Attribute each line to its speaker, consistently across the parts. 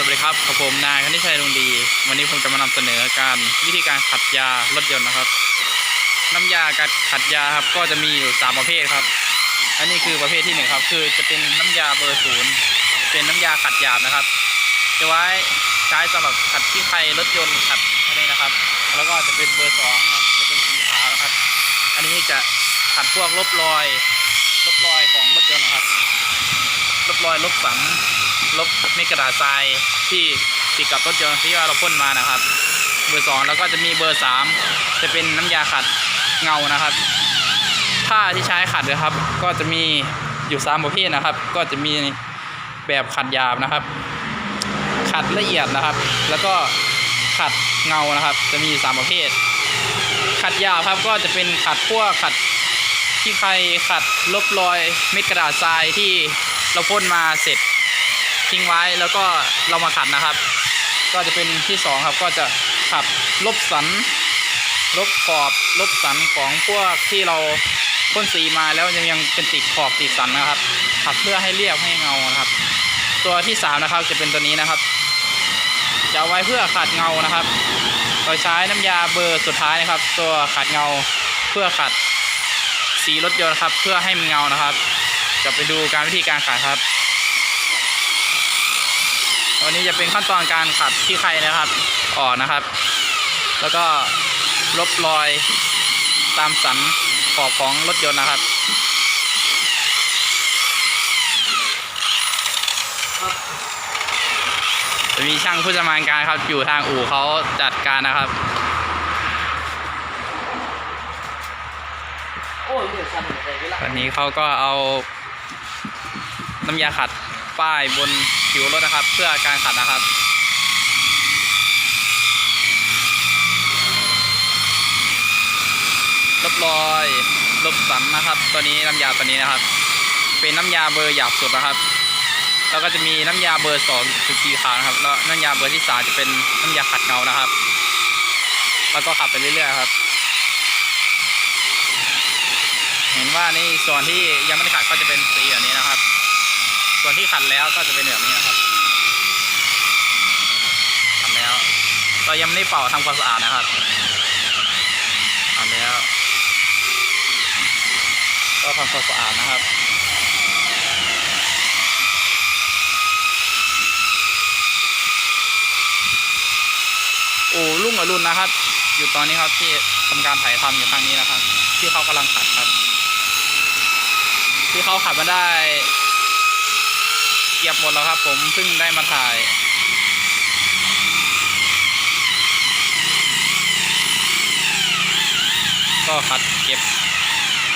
Speaker 1: วัสดีครับกับผมนายคณิชัยลุงดี วันนี้ผมจะมานำเสนอการวิธีการขัดยารถยนต์นะครับ น้ำยาการขัดยาครับก็จะมีอยู่สามประเภทครับ อันนี้คือประเภทที่หนึ่งครับ คือจะเป็นน้ำยาเบอร์ศูนย์เป็นน้ำยาขัดหยาบนะครับ จะไว้ใช้สำหรับขัดที่ใครรถยนต์ขัดอันนี้นะครับ แล้วก็จะเป็นเบอร์สองจะเป็นสีขาวนะครับ อันนี้จะขัดพวกลบรอยลบรอยของรถยนต์นะครับลบรอยลบสัน ลบเมฆกระดาษทรายที่ติดกับรถยนต์ที่ว่าเราพ่นมานะครับ เบอร์สองแล้วก็จะมีเบอร์สามจะเป็นน้ำยาขัดเงานะครับผ้าที่ใช้ขัดนะครับ ก็จะมีอยู่สามประเภทนะครับ ก็จะมีแบบขัดหยาบนะครับ ขัดละเอียดนะครับ แล้วก็ขัดเงานะครับ จะมีสามประเภท ขัดหยาบครับก็จะเป็นขัดพวกขัดที่ใครขัดลบรอยเม็ดกระดาษทรายที่เราพ่นมาเสร็จ ทิ้งไว้แล้วก็เรามาขัดนะครับ ก็จะเป็นที่สองครับก็จะขัดลบสัน ลบขอบลบสันของพวกที่เราพ่นสีมาแล้วยังยังเป็นติดขอบติดสันนะครับ ขัดเพื่อให้เรียบให้เงานะครับ ตัวที่สามนะครับจะเป็นตัวนี้นะครับ จะไว้เพื่อขัดเงานะครับโดยใช้น้ำยาเบอร์สุดท้ายนะครับ ตัวขัดเงาเพื่อขัดสีรถยนต์ครับ เพื่อให้มันเงานะครับ จะไปดูการวิธีการขัดครับ วันนี้จะเป็นขั้นตอนการขัดที่ใครนะครับ ออกนะครับ แล้วก็ลบรอยตามสันขอบของรถยนต์นะครับจะมีช่างผู้ชำนาญการครับ อยู่ทางอู่เขาจัดการนะครับ
Speaker 2: วัน
Speaker 1: นี้เขาก็เอาน้ำยาขัดป้ายบน ผิวรถนะครับ เพื่อการขัดนะครับลบรอยลบสันนะครับ ตัวนี้น้ำยาตัวนี้นะครับ เป็นน้ำยาเบอร์หยาบสุดนะครับ แล้วก็จะมีน้ำยาเบอร์สองคือสีขาวนะครับ แล้วน้ำยาเบอร์ที่สามจะเป็นน้ำยาขัดเงานะครับ แล้วก็ขัดไปเรื่อยๆครับ เห็นว่านี่ส่วนที่ยังไม่ได้ขัดก็จะเป็นสีแบบนี้นะครับ ส่วนที่ขัดแล้วก็จะเป็นแบบนี้นะครับขัดแล้วเรายังไม่ได้เป่าทำความสะอาดนะครับขัดแล้ว ก็ทำความสะอาดนะครับโอ้ลุ่งอรุณนะครับ อยู่ตอนนี้ครับที่ทำการถ่ายทำอยู่ครั้งนี้นะครับ ที่เขากำลังขัดครับ ที่เขาขัดมาได้ เก็บหมดแล้วครับ ผมเพิ่งได้มาถ่ายก็ขัดเก็บ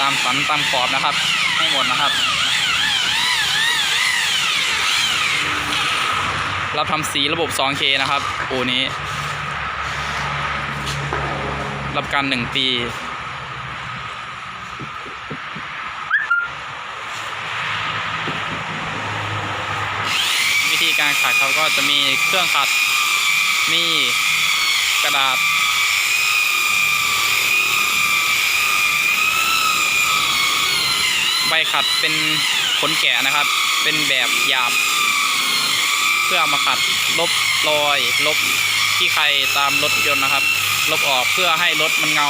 Speaker 1: ตามสันตามขอบนะครับ ให้หมดนะครับ รับทำสีระบบ 2K นะครับอูนี้ รับการหนึ่งปี วิธีการ ขัดเขาก็จะมีเครื่องขัด มีกระดาษ ใบขัดเป็นขนแกะนะครับ เป็นแบบหยาบ เพื่อเอามาขัดลบรอยลบที่ใครตามรถยนต์นะครับ ลบออกเพื่อให้รถมันเงา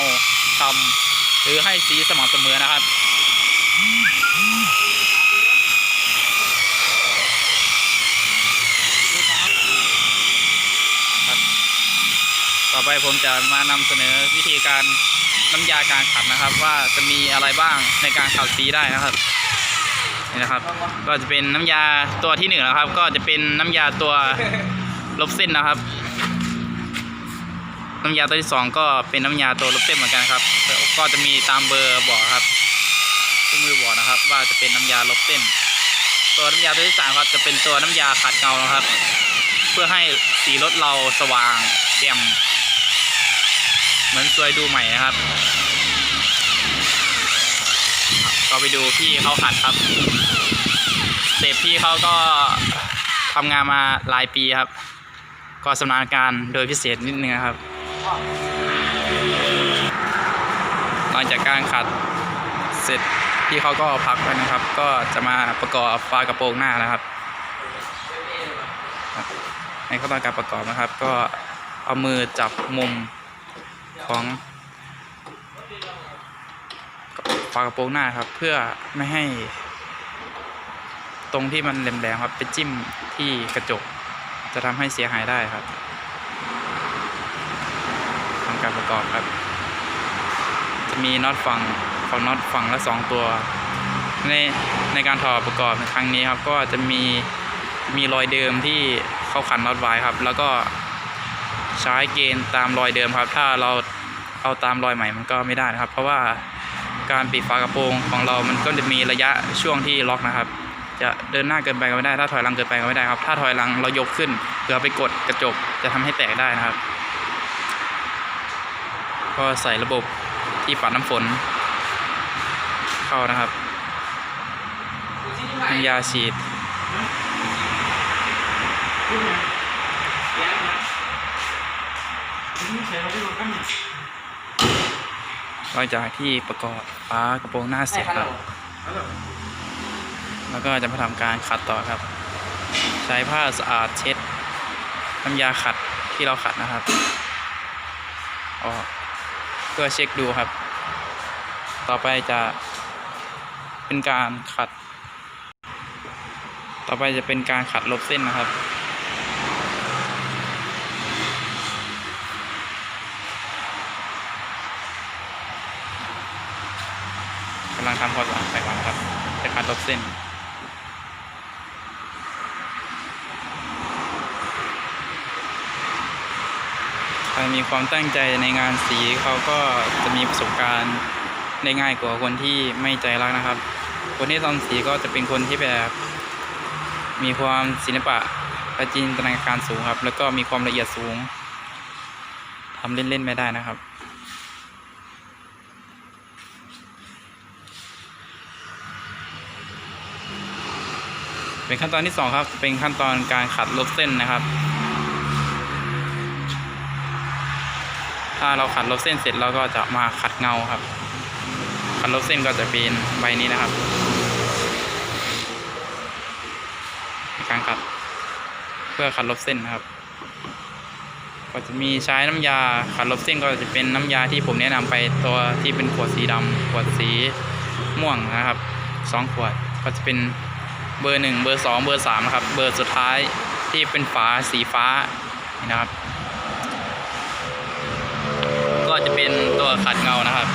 Speaker 1: ดำหรือให้สีสม่ำเสมอนะครับ ต่อไปผมจะมานำเสนอวิธีการน้ำยาการขัดนะครับ ว่าจะมีอะไรบ้างในการขัดสีได้นะครับนี่นะครับ ก็จะเป็นน้ำยาตัวที่หนึ่งนะครับ ก็จะเป็นน้ำยาตัวลบเส้นนะครับ น้ำยาตัวที่สองก็เป็นน้ำยาตัวลบเส้นเหมือนกันครับ ก็จะมีตามเบอร์บอกครับที่มือบอกนะครับ ว่าจะเป็นน้ำยาลบเส้น ตัวน้ำยาตัวที่สามครับจะเป็นตัวน้ำยาขัดเงานะครับ เพื่อให้สีรถเราสว่างแจ่ม เหมือนสวยดูใหม่นะครับ ก็ไปดูพี่เขาขัดครับเสพพี่เขาก็ทำงานมาหลายปีครับ ก็สำนาญการโดยพิเศษนิดนึงครับหลังจากการขัดเสร็จพี่เขาก็พักไว้นะครับ ก็จะมาประกอบฝากระโปรงหน้านะครับในขั้นตอนการประกอบนะครับ ก็เอามือจับมุม ของฝากระโปรงหน้าครับ เพื่อไม่ให้ ตรงที่มันแหลมๆครับไปจิ้มที่กระจก จะทำให้เสียหายได้ครับทำการประกอบครับ จะมีน็อตฝั่งฝั่งน็อตฝั่งละสองตัวในในการถอดประกอบในครั้งนี้ครับ ก็จะมีมีรอยเดิมที่เข้าขันน็อตไว้ครับ แล้วก็ใช้เกณฑ์ตามรอยเดิมครับ ถ้าเรา เอาตามรอยใหม่มันก็ไม่ได้นะครับ เพราะว่าการปิดฝากระโปรงของเรามันก็จะมีระยะช่วงที่ล็อกนะครับ จะเดินหน้าเกินไปก็ไม่ได้ ถ้าถอยหลังเกินไปก็ไม่ได้ครับ ถ้าถอยหลังเรายกขึ้นเพื่อไปกดกระจกจะทำให้แตกได้นะครับ ก็ใส่ระบบที่ปัดน้ำฝน เข้านะครับน้ำยาฉีด หลังจากที่ประกอบฝากระโปรงหน้าเสร็จครับแล้วก็จะมาทำการขัดต่อครับ ใช้ผ้าสะอาดเช็ดน้ำยาขัดที่เราขัดนะครับออกเพื่อเช็คดูครับ ต่อไปจะเป็นการขัด ต่อไปจะเป็นการขัดลบเส้นนะครับ กำลังทำความสะอาดใส่ก่อนะครับจะขัดลบเส้นใครมีความตั้งใจในงานสีเขาก็จะมีประสบการณ์ได้ง่ายกว่าคนที่ไม่ใจรักนะครับ คนที่ทำสีก็จะเป็นคนที่แบบมีความศิลปะและจินตนาการสูงครับ แล้วก็มีความละเอียดสูงทำเล่นๆไม่ได้นะครับ เป็นขั้นตอนที่สองครับ เป็นขั้นตอนการขัดลบเส้นนะครับ ถ้าเราขัดลบเส้นเสร็จเราก็จะมาขัดเงาครับ ขัดลบเส้นก็จะเป็นใบนี้นะครับ การขัดเพื่อขัดลบเส้นนะครับ ก็จะมีใช้น้ำยาขัดลบเส้นก็จะเป็นน้ำยาที่ผมแนะนำไปตัวที่เป็นขวดสีดำขวดสีม่วงนะครับสองขวดก็จะเป็น เบอร์หนึ่งเบอร์สองเบอร์สามนะครับ เบอร์สุดท้ายที่เป็นฝาสีฟ้านี่นะครับ ก็จะเป็นตัวขัดเงานะครับ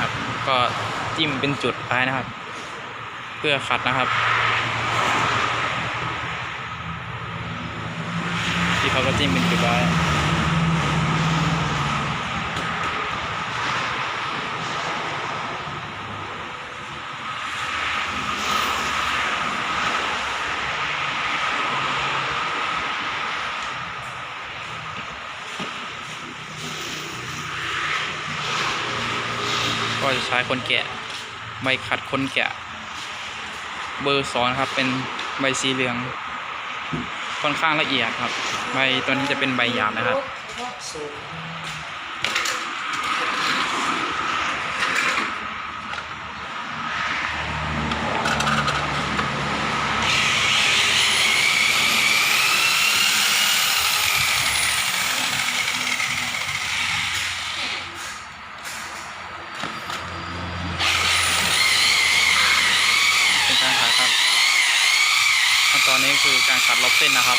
Speaker 1: ครับ ก็จิ้มเป็นจุดไปนะครับ เพื่อขัดนะครับ ที่เขาก็จิ้มเป็นจุดไว้ ก็จะใช้คนแกะ ใบขัดคนแกะ เบอร์สองครับ เป็นใบสีเหลือง ค่อนข้างละเอียดครับ ใบตัวนี้จะเป็นใบหยาบนะครับ เป็นการขัดครับขั้นตอนนี้คือการขัดลบเส้นนะครับ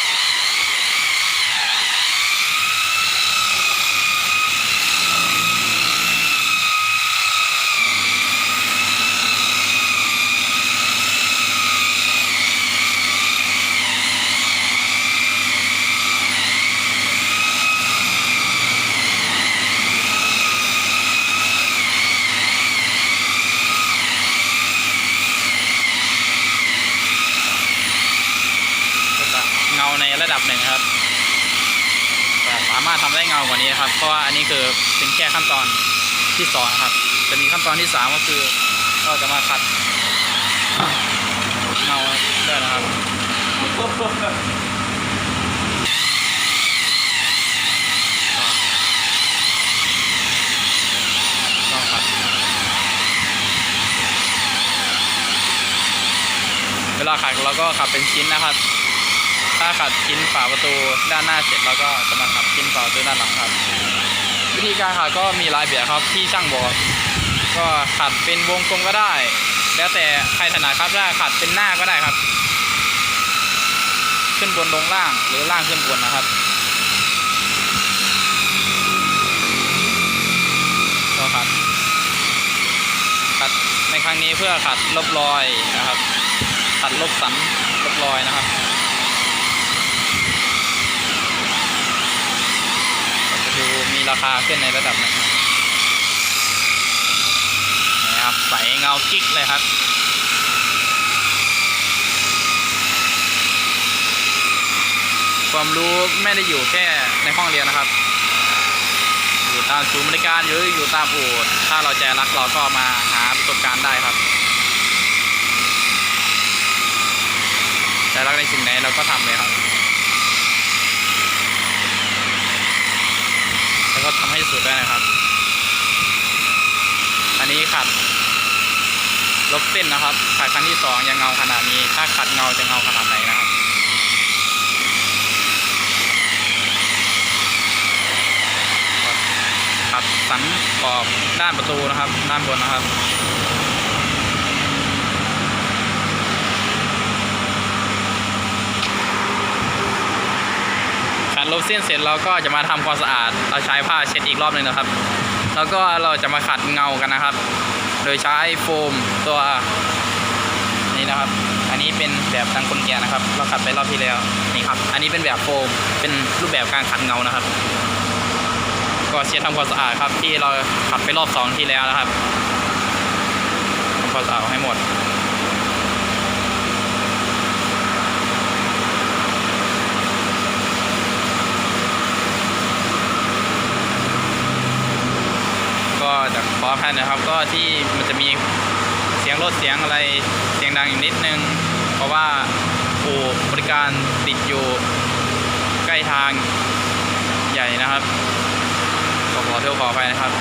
Speaker 1: ก็จะเงาในระดับหนึ่งครับแต่สามารถทำได้เงากว่านี้นะครับ เพราะว่าอันนี้คือ เป็นแค่ขั้นตอนที่สองครับ จะมีขั้นตอนที่สามก็คือเราจะมาขัดเงาด้วยนะครับก็ขัดเวลาขัดเราก็ขัดเป็นชิ้นนะครับ ถ้าขัดชิ้นฝาประตูด้านหน้าเสร็จแล้วก็จะมาขัดชิ้นฝาประตูด้านหลังครับ วิธีการขัดก็มีหลายแบบครับที่ช่างบอกก็ขัดเป็นวงกลมก็ได้ แล้วแต่ใครถนัดครับถ้าขัดเป็นหน้าก็ได้ครับ ขึ้นบนลงล่างหรือล่างขึ้นบนนะครับก็ขัดขัดในครั้งนี้เพื่อขัดลบรอยนะครับ ขัดลบสันลบรอยนะครับก็จะดูมี ราคาขึ้นในระดับหนึงนะครับใสเงากิ๊กเลยครับความรู้ไม่ได้อยู่แค่ในห้องเรียนนะครับ อยู่ตามศูนย์บริการหรืออยู่ตามอู่ถ้าเราใจรักเราก็มาหาประสบการณ์ได้ครับใจรักในสิ่งไหนเราก็ทำเลยครับ แล้ว ก็ทำให้สุดด้วยนะครับ อันนี้ขัดลบเส้นนะครับขัดครั้งที่สองยังเงาขนาดนี้ ถ้าขัดเงาจะเงาขนาดไหนนะครับขัดสันขอบด้านประตูนะครับ ด้านบนนะครับขัดลบเส้นเสร็จเราก็จะมาทำความสะอาด เราใช้ผ้าเช็ดอีกรอบหนึ่งนะครับ แล้วก็เราจะมาขัดเงากันนะครับ โดยใช้โฟมตัวนี้นะครับ อันนี้เป็นแบบทางคนแก่นะครับ เราขัดไปรอบที่แล้วนี่ครับ อันนี้เป็นแบบโฟม เป็นรูปแบบการขัดเงานะครับ ก็เช็ดทำความสะอาดครับที่เราขัดไปรอบสองที่แล้วนะครับทำความสะอาดให้หมด ก็จะข ออภัยนะครับ ก็ที่มันจะมีเสียงรถเสียงอะไรเสียงดังอยู่นิดนึง เพราะว่าอู่บริการติดอยู่ใกล้ทางใหญ่นะครับก็ขอโทษขออภัยนะครับ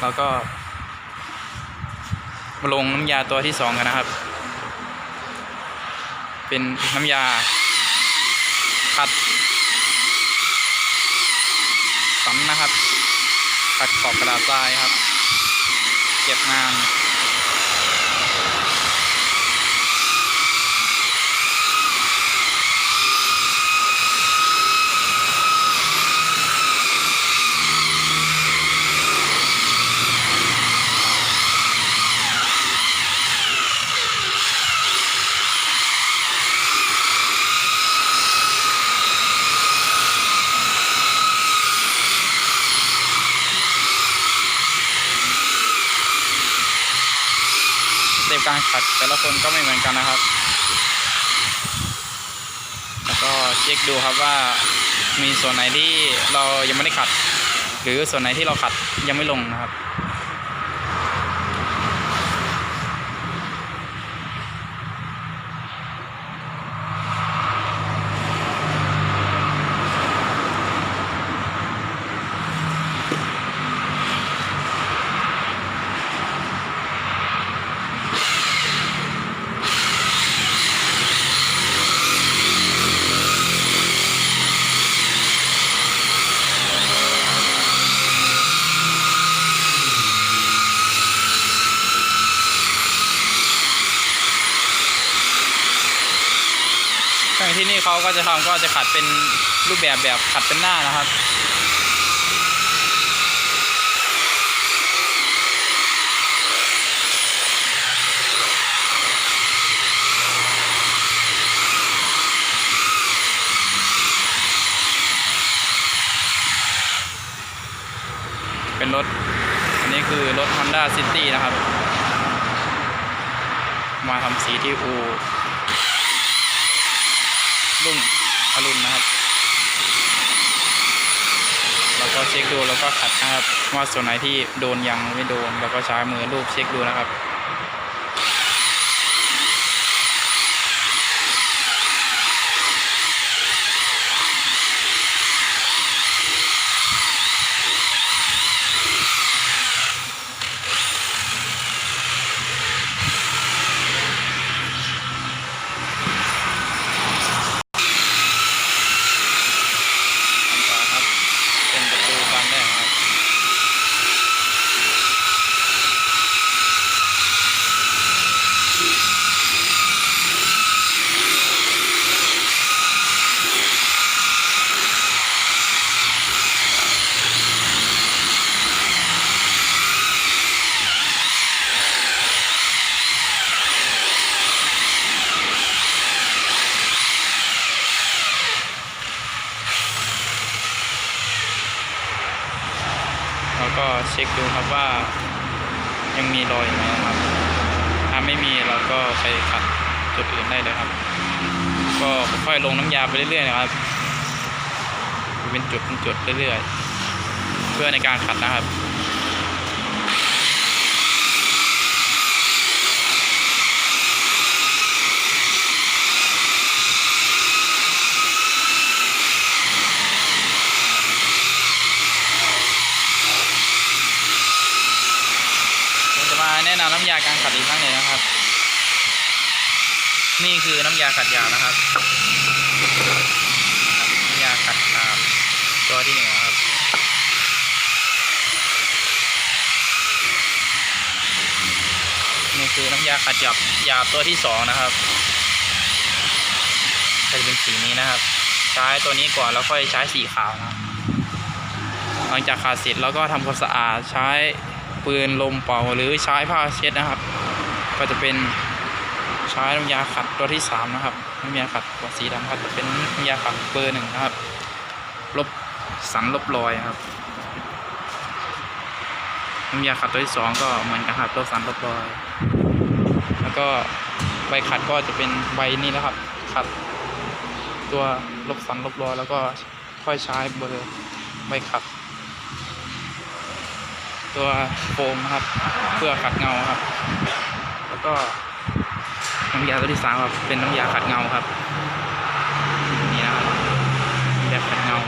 Speaker 1: แล้วก็มาลงน้ำยาตัวที่สองกันนะครับ เป็นน้ำยาขัด สันนะครับขัดขอบกระดาษทรายครับ เก็บงาน ขัดแต่ละคนก็ไม่เหมือนกันนะครับ แล้วก็เช็คดูครับว่ามีส่วนไหนที่เรายังไม่ได้ขัด หรือส่วนไหนที่เราขัดยังไม่ลงนะครับ ช่างที่นี่เขาก็จะทำก็จะขัดเป็นรูปแบบแบบขัดเป็นหน้านะครับเป็นรถ อันนี้คือรถ Honda City นะครับ มาทำสีที่อูรุ่ง อรุณนะครับแล้วก็เช็คดูแล้วก็ขัดนะครับว่าส่วนไหนที่โดนยังไม่โดนแล้วก็ใช้มือรูปเช็คดูนะครับ ก ช็คดูครับว่ายังมีรอยอยู่ไหมนะครับ ถ้าไม่มีเราก็ใช้ขัดจุดอื่นได้เลยครับ ก็ค่ อยๆ ลงน้ำยาไปเรื่อยๆนะครับ เป็นจุดเป็นจุดเรื่อยๆ เพื่อในการขัดนะครับจะมาแนะนำน้ำยาการขัดอีกครั้งหนึ่งนะครับ นี่คือน้ำยาขัดยานะครับน้ำยาขัดขาบตัวที่หนึ่งครับนี่คือน้ำยาขัดหยาบหยาบตัวที่สองนะครับจะเป็นสีนี้นะครับ ใช้ตัวนี้ก่อนแล้วค่อยใช้สีขาวนะหลังจากขัดเสร็จแล้วก็ทำความสะอาดใช้ปืนลมเป่าหรือใช้ผ้าเช็ดนะครับ ก็จะเป็น ช้น้ำยาขัดตัวที่สามนะครับน้ำยาขัดตัวสีดำครับจะเป็นน้ำยาขัดเบอร์หนึ่งนะครับ ลบสันลบรอยครับน้ำยาขัดตัวที่สองก็เหมือนกันครับลบสันลบรอย แล้วก็ใบขัดก็จะเป็นใบนี้นะครับ ขัด ตัวลบสันลบรอยแล้วก็ค่อยใช้เบอร์ใบขัด ตัวโฟมครับ เพื่อขัดเงาครับ แล้วก็ น้ำยาตัวที่สามครับเป็นน้ำยาขัดเงาครับนี่นะครับน้ำยาขัดเงา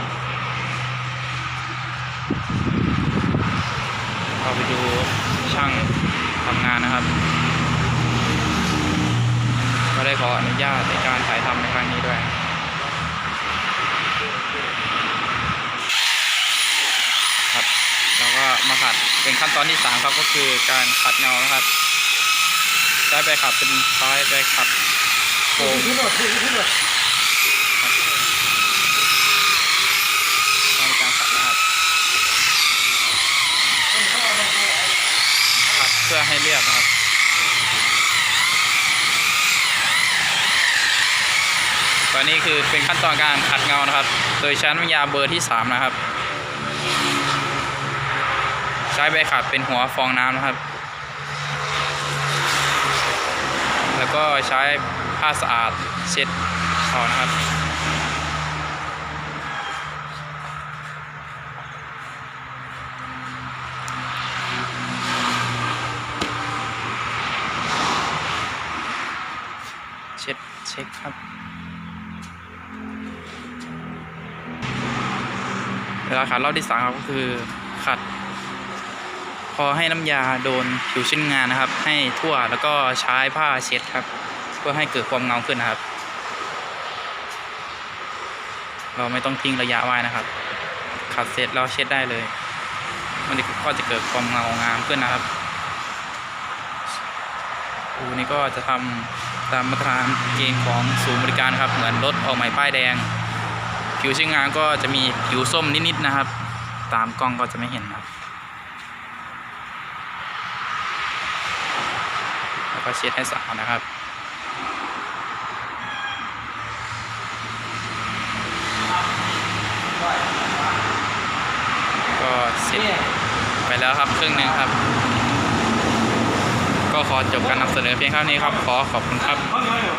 Speaker 1: เราไปดูช่างทำงานนะครับก็ได้ขออนุญาตในการถ่ายทำในครั้งนี้ด้วยครับเราก็มาขัดเป็นขั้นตอนที่สามครับก็คือการขัดเงานะครับ ใช้ใบขัดเป็นใช้ใบขัดโฟม
Speaker 2: ขึ้นหมดขึ้นหมด
Speaker 1: ครับใช้ในการขัดนะครับขัดเพื่อให้เรียบนะครับตอนนี้คือเป็นขั้นตอนการขัดเงานะครับ โดยใช้น้ำยาเบอร์ที่สามนะครับ ใช้ใบขัดเป็นหัวฟองน้ำนะครับ แล้วก็ใช้ผ้าสะอาดเช็ดออนะครับเช็ดเช็คครับ เวลาขัดรอบที่สามก็คือขัด อให้น้ำยาโดนผิวชิ้นงานนะครับ ให้ทั่วแล้วก็ใช้ผ้าเช็ดครับ เพื่อให้เกิดความเงาขึ้นนะครับ เราไม่ต้องทิ้งระยะไว้นะครับ ขัดเสร็จเราเช็ดได้เลย มันก็จะเกิดความเงางามขึ้นนะครับอูนี่ก็จะทำตามมาตรฐานเกณฑ์ของศูนย์บริการครับ เหมือนรถออกใหม่ป้ายแดง ผิวชิ้นงานก็จะมีผิวส้มนิดๆนะครับ ตามกล้องก็จะไม่เห็นครับ แล้วก็เช็ดให้สะอาดนะครับก็เสร็จไปแล้วครับครึ่งหนึ่งครับ ก็ขอจบการนำเสนอเพียงเท่านี้ครับ ขอขอบคุณครับ